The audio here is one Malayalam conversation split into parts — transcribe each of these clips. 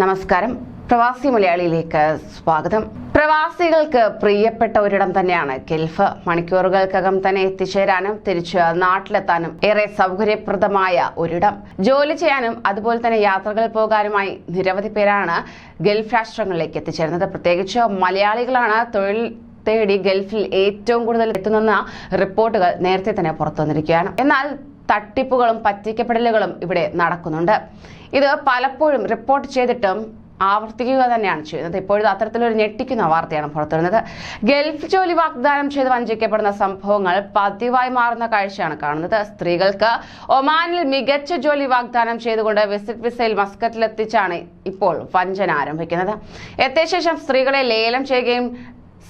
നമസ്കാരം. പ്രവാസി മലയാളിയിലേക്ക് സ്വാഗതം. പ്രവാസികൾക്ക് പ്രിയപ്പെട്ട ഒരിടം തന്നെയാണ് ഗൾഫ്. മണിക്കൂറുകൾക്കകം തന്നെ എത്തിച്ചേരാനും തിരിച്ച് നാട്ടിലെത്താനും ഏറെ സൗകര്യപ്രദമായ ഒരിടം. ജോലി ചെയ്യാനും അതുപോലെ തന്നെ യാത്രകൾ പോകാനുമായി നിരവധി പേരാണ് ഗൾഫ് രാഷ്ട്രങ്ങളിലേക്ക് എത്തിച്ചേരുന്നത്. പ്രത്യേകിച്ച് മലയാളികളാണ് തൊഴിൽ തേടി ഗൾഫിൽ ഏറ്റവും കൂടുതൽ എത്തുന്ന റിപ്പോർട്ടുകൾ നേരത്തെ തന്നെ പുറത്തു വന്നിരിക്കുകയാണ് എന്നാൽ തട്ടിപ്പുകളും പറ്റിക്കപ്പെടലുകളും ഇവിടെ നടക്കുന്നുണ്ട്. ഇത് പലപ്പോഴും റിപ്പോർട്ട് ചെയ്തിട്ടും ആവർത്തിക്കുക തന്നെയാണ് ചെയ്യുന്നത്. ഇപ്പോഴും അത്തരത്തിലൊരു ഞെട്ടിക്കുന്ന വാർത്തയാണ് പുറത്തുവരുന്നത് ഗൾഫ് ജോലി വാഗ്ദാനം ചെയ്ത് വഞ്ചിക്കപ്പെടുന്ന സംഭവങ്ങൾ പതിവായി മാറുന്ന കാഴ്ചയാണ് കാണുന്നത്. സ്ത്രീകൾക്ക് ഒമാനിൽ മികച്ച ജോലി വാഗ്ദാനം ചെയ്തുകൊണ്ട് വിസിറ്റ് വിസയിൽ മസ്കറ്റിലെത്തിച്ചാണ് ഇപ്പോൾ വഞ്ചന ആരംഭിക്കുന്നത്. എത്തിയ ശേഷം സ്ത്രീകളെ ലേലം ചെയ്യുകയും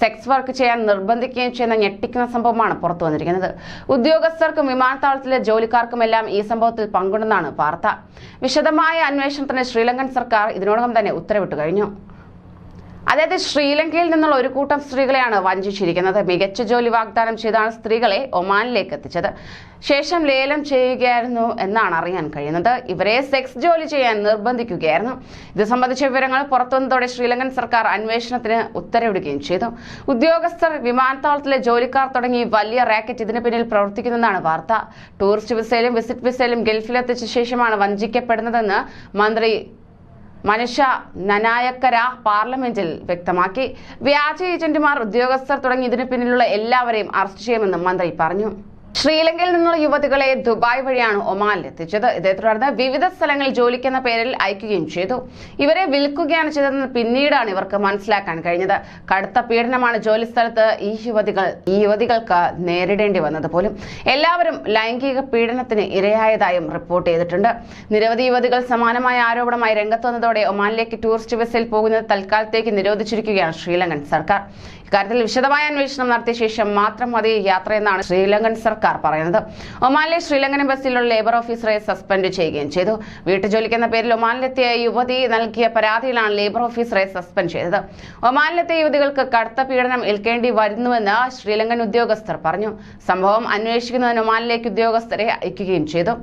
സെക്സ് വർക്ക് ചെയ്യാൻ നിർബന്ധിക്കുകയും ചെയ്യുന്ന ഞെട്ടിക്കുന്ന സംഭവമാണ് പുറത്തു വന്നിരിക്കുന്നത്. ഉദ്യോഗസ്ഥർക്കും വിമാനത്താവളത്തിലെ ജോലിക്കാർക്കുമെല്ലാം ഈ സംഭവത്തിൽ പങ്കുണ്ടെന്നാണ് വാർത്ത. വിശദമായ അന്വേഷണത്തിന് ശ്രീലങ്കൻ സർക്കാർ ഇതിനോടകം തന്നെ ഉത്തരവിട്ടു കഴിഞ്ഞു. അതായത് ശ്രീലങ്കയിൽ നിന്നുള്ള ഒരു കൂട്ടം സ്ത്രീകളെയാണ് വഞ്ചിച്ചിരിക്കുന്നത്. മികച്ച ജോലി വാഗ്ദാനം ചെയ്താണ് സ്ത്രീകളെ ഒമാനിലേക്ക് എത്തിച്ചത്. ശേഷം ലേലം ചെയ്യുകയായിരുന്നു എന്നാണ് അറിയാൻ കഴിയുന്നത്. ഇവരെ സെക്സ് ജോലി ചെയ്യാൻ നിർബന്ധിക്കുകയായിരുന്നു. ഇത് സംബന്ധിച്ച വിവരങ്ങൾ പുറത്തുവന്നതോടെ ശ്രീലങ്കൻ സർക്കാർ അന്വേഷണത്തിന് ഉത്തരവിടുകയും ചെയ്തു. ഉദ്യോഗസ്ഥർ വിമാനത്താവളത്തിലെ ജോലിക്കാർ തുടങ്ങി വലിയ റാക്കറ്റ് ഇതിന് പിന്നിൽ പ്രവർത്തിക്കുന്നെന്നാണ് വാർത്ത. ടൂറിസ്റ്റ് വിസയിലും വിസിറ്റ് വിസയിലും ഗൾഫിലെത്തിച്ച ശേഷമാണ് വഞ്ചിക്കപ്പെടുന്നതെന്ന് മന്ത്രി മനുഷ്യ നനായക്കര പാർലമെന്റിൽ വ്യക്തമാക്കി. വ്യാജ ഏജന്റുമാർ ഉദ്യോഗസ്ഥർ തുടങ്ങി ഇതിനു പിന്നിലുള്ള എല്ലാവരെയും അറസ്റ്റ് ചെയ്യുമെന്നും മന്ത്രി പറഞ്ഞു. ശ്രീലങ്കയിൽ നിന്നുള്ള യുവതികളെ ദുബായ് വഴിയാണ് ഒമാനിൽ എത്തിച്ചത്. ഇതേ തുടർന്ന് വിവിധ സ്ഥലങ്ങളിൽ ജോലിക്കെന്ന പേരിൽ അയക്കുകയും ചെയ്തു. ഇവരെ വിൽക്കുകയാണ് ചെയ്തതെന്ന് പിന്നീടാണ് ഇവർക്ക് മനസ്സിലാക്കാൻ കഴിഞ്ഞത്. കടുത്ത പീഡനമാണ് ജോലി സ്ഥലത്ത് ഈ യുവതികൾ ഈ യുവതികൾക്ക് നേരിടേണ്ടി വന്നത് പോലും. എല്ലാവരും ലൈംഗിക പീഡനത്തിന് ഇരയായതായും റിപ്പോർട്ട് ചെയ്തിട്ടുണ്ട്. നിരവധി യുവതികൾ സമാനമായ ആരോപണമായി രംഗത്ത് വന്നതോടെ ഒമാനിലേക്ക് ടൂറിസ്റ്റ് ബസ്സിൽ പോകുന്നത് തൽക്കാലത്തേക്ക് നിരോധിച്ചിരിക്കുകയാണ് ശ്രീലങ്കൻ സർക്കാർ. ഇക്കാര്യത്തിൽ വിശദമായ അന്വേഷണം നടത്തിയ ശേഷം മാത്രം മതി യാത്രയെന്നാണ് ശ്രീലങ്കൻ സർക്കാർ പറയുന്നത്. ഒമാനിലെ ശ്രീലങ്കൻ ബസ്സിലുള്ള ലേബർ ഓഫീസറെ സസ്പെൻഡ് ചെയ്യുകയും ചെയ്തു. വീട്ടുജോലിക്ക് എന്ന പേരിൽ ഒമാനിലെത്തിയ യുവതി നൽകിയ പരാതിയിലാണ് ലേബർ ഓഫീസറെ സസ്പെൻഡ് ചെയ്തത്. ഒമാനിലെത്തിയ യുവതികൾക്ക് കടുത്ത പീഡനം ഏൽക്കേണ്ടി വരുന്നുവെന്ന് ശ്രീലങ്കൻ ഉദ്യോഗസ്ഥർ പറഞ്ഞു. സംഭവം അന്വേഷിക്കുന്നതിന് ഒമാനിലേക്ക് ഉദ്യോഗസ്ഥരെ അയക്കുകയും ചെയ്തു.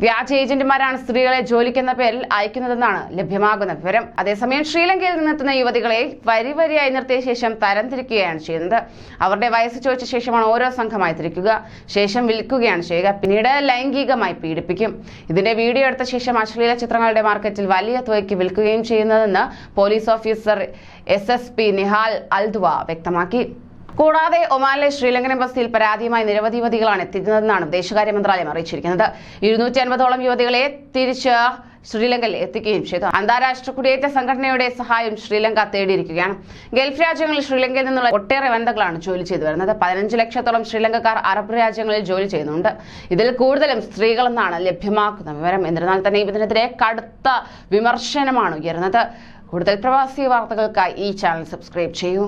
വ്യാജ ഏജന്റുമാരാണ് സ്ത്രീകളെ ജോലിക്കെന്ന പേരിൽ അയക്കുന്നതെന്നാണ് ലഭ്യമാകുന്ന വിവരം. അതേസമയം ശ്രീലങ്കയിൽ നിന്നെത്തുന്ന യുവതികളെ വരി വരിയായി നിർത്തിയ ശേഷം തരംതിരിക്കുകയാണ് ചെയ്യുന്നത്. അവരുടെ വയസ്സ് ചോദിച്ച ശേഷമാണ് ഓരോ സംഘമായി തിരിക്കുക. ശേഷം വിൽക്കുകയാണ് ചെയ്യുക. പിന്നീട് ലൈംഗികമായി പീഡിപ്പിക്കും. ഇതിന്റെ വീഡിയോ എടുത്ത ശേഷം അശ്ലീല ചിത്രങ്ങളുടെ മാർക്കറ്റിൽ വലിയ തുകയ്ക്ക് വിൽക്കുകയും ചെയ്യുന്നതെന്ന് police officer S S P Nihal അൽദ്വ വ്യക്തമാക്കി. കൂടാതെ ഒമാനിലെ ശ്രീലങ്കൻ എംബസിയിൽ പരാതിയുമായി നിരവധി യുവതികളാണ് എത്തിക്കുന്നതെന്നാണ് വിദേശകാര്യ മന്ത്രാലയം അറിയിച്ചിരിക്കുന്നത്. ഇരുന്നൂറ്റി അൻപതോളം യുവതികളെ തിരിച്ച് ശ്രീലങ്കയിൽ എത്തിക്കുകയും ചെയ്തു. അന്താരാഷ്ട്ര കുടിയേറ്റ സംഘടനയുടെ സഹായം ശ്രീലങ്ക തേടിയിരിക്കുകയാണ്. ഗൾഫ് രാജ്യങ്ങളിൽ ശ്രീലങ്കയിൽ നിന്നുള്ള ഒട്ടേറെ വനിതകളാണ് ജോലി ചെയ്തു വരുന്നത്. പതിനഞ്ച് ലക്ഷത്തോളം ശ്രീലങ്കക്കാർ അറബ് രാജ്യങ്ങളിൽ ജോലി ചെയ്യുന്നുണ്ട്. ഇതിൽ കൂടുതലും സ്ത്രീകളെന്നാണ് ലഭ്യമാക്കുന്ന വിവരം. എന്നിരുന്നാൽ തന്നെ ഇതിനെതിരെ കടുത്ത വിമർശനമാണ് ഉയരുന്നത്. കൂടുതൽ പ്രവാസി വാർത്തകൾക്കായി ഈ ചാനൽ സബ്സ്ക്രൈബ് ചെയ്യൂ.